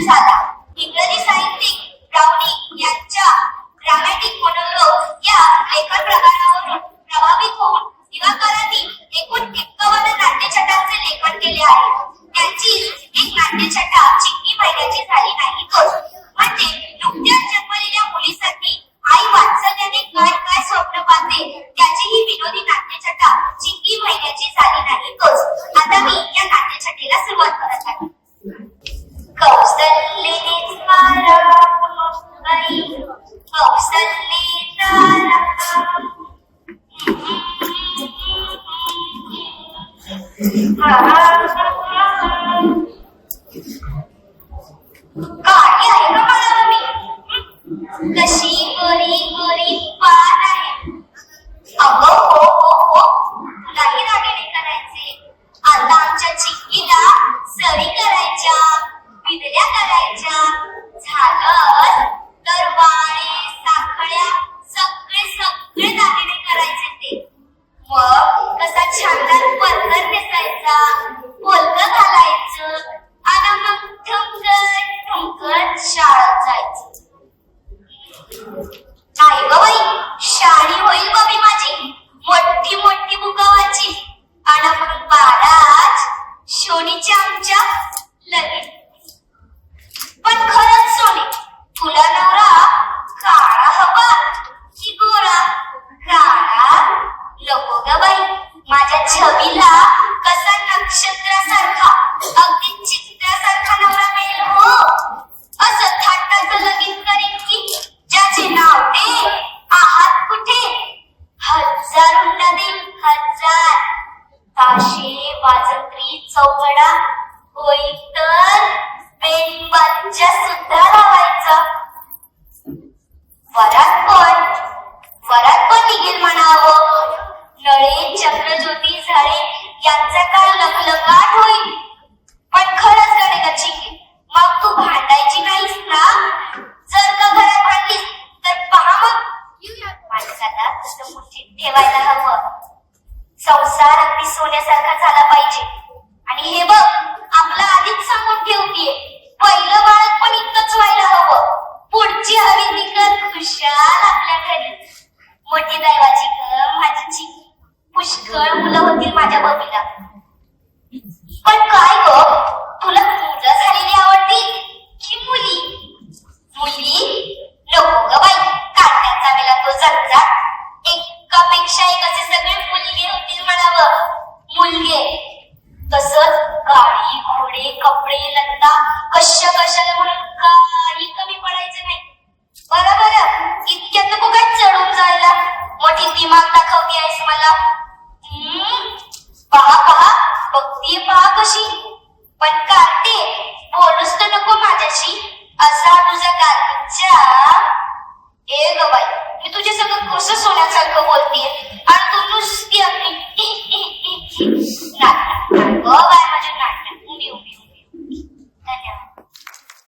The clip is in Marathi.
下单 Ah, yeah, you know what I? The. सोनीच्या आमच्या लगेच पण खरंच सोनी तुला नवरा वाजंत्री चौघडा होई तर बेल बाजूच्या सुद्धा लावायचा. वरात पण वरात पण निघेल म्हणावं? नळे चक्रज्योती झाडे यांचा काय लखलखाट होईल. हुशार आपल्या घरी मोठी दैवाची घर माझी पुष्कळ मुलं होतील माझ्या बबीला. पण काय ग तुला मुलं झालेली आवडती? कि मुली. मुली? नको ग बाई काट्याचा वेळा तो जगजा एकापेक्षा एक असे सगळे मुलगे होतील म्हणावं. मुलगे. तसंच गाडी घोडे कपडे लत्ता कशा कशाला म्हणून काही कमी じ。